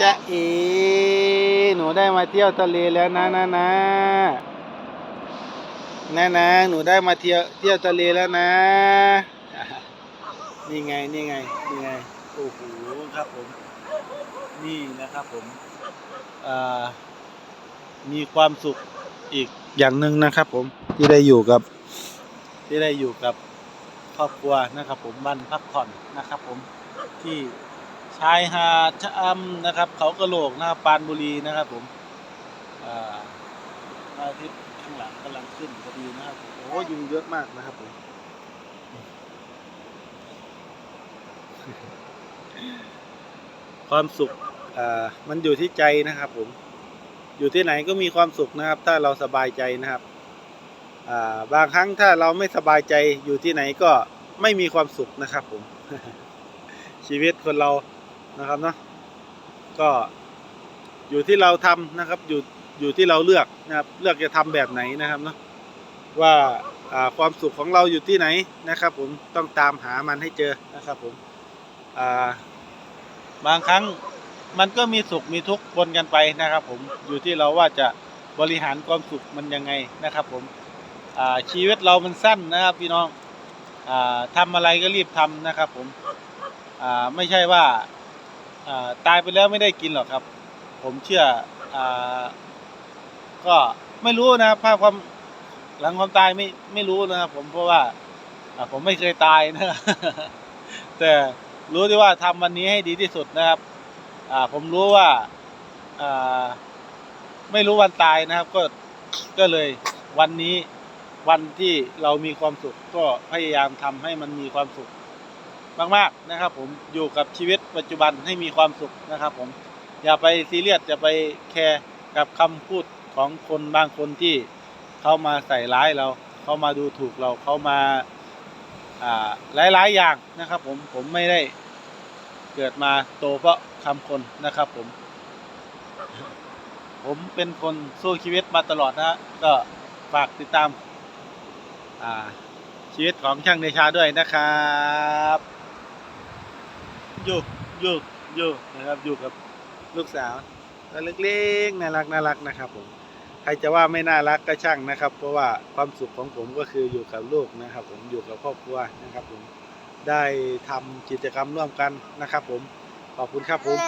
จ๊ะเอหนูได้มาเที่ยวทะเลแล้วนะนะนะนะนะหนูได้มาเที่ยวเที่ยวทะเลแล้วนะ นี่ไงนี่ไงนี่ไงโอ้โหครับผม นี่นะครับผมอ่ามีความสุขอีกอย่างหนึ่งนะครับผมที่ได้อยู่กับ ที่ได้อยู่กับครอบครัวนะครับผมบ้านพักผ่อนนะครับผมที่ ชายหาดชะอำนะครับ เขากระโหลกนะครับปานบุรีนะครับผมอาพระอาทิตย์ข้างหลังกำลังขึ้นพอดีนะครับโอ้ยุงเยอะมากนะครับผมความสุขอ่ามันอยู่ที่ใจนะครับ ผม อยู่ที่ไหนก็มีความสุขนะครับ ถ้าเราสบายใจนะครับอ่าบางครั้งถ้าเราไม่สบายใจอยู่ที่ไหนก็ไม่มีความสุขนะครับ ผม ชีวิตคนเรา นะครับเนาะก็อยู่ที่เราทำนะครับอยู่อยู่ที่เราเลือกนะครับเลือกจะทำแบบไหนนะครับเนาะว่าความสุขของเราอยู่ที่ไหนนะครับ ผมต้องตามหามันให้เจอนะครับผมาบางครั้งมันก็มีสุขมีทุกข์ปนกันไปนะครับ ผมอยู่ที่เราว่าจะบริหารความสุขมันยังไงนะครับ ผมชีวิตเรามันสั้นนะครับ พี่น้องอ่าทำอะไรก็รีบทำนะครับ ผมไม่ใช่ว่า ตายไปแล้วไม่ได้กินหรอกครับ ผมเชื่ออก็ไม่รู้นะครับภาพความหลังความตายไม่ไม่รู้นะครับผมเพราะว่าผมไม่เคยตายนะ แต่รู้ที่ว่าทำวันนี้ให้ดีที่สุดนะครับผมรู้ว่าอ่าไม่รู้วันตายนะครับก็ก็เลยวันนี้วันที่เรามีความสุขก็พยายามทำให้มันมีความสุข มากๆนะครับ ผมอยู่กับชีวิตปัจจุบันให้มีความสุขนะครับ ผมอย่าไปซีเรียสอย่าไปแคร์กับคำพูดของคนบางคนที่เขามาใส่ร้ายเราเขามาดูถูกเราเขามาอ่าหลายๆอย่างนะครับ ผมผมไม่ได้เกิดมาโตเพราะคำคนนะครับ ผม ผมเป็นคนสู้ชีวิตมาตลอดนะฮะก็ฝากติดตามชีวิตของช่างเดชาด้วยนะครับ อยู่อยู่อยู่นะครับอยู่กับลูกสาวตัวเล็กๆน่ารักน่ารักนะครับผมใครจะว่าไม่น่ารักก็ช่างนะครับ เพราะว่าความสุขของผมก็คืออยู่กับลูกนะครับ ผมอยู่กับครอบครัวนะครับ ผมได้ทำกิจกรรมร่วมกันนะครับ ผมขอบคุณครับผม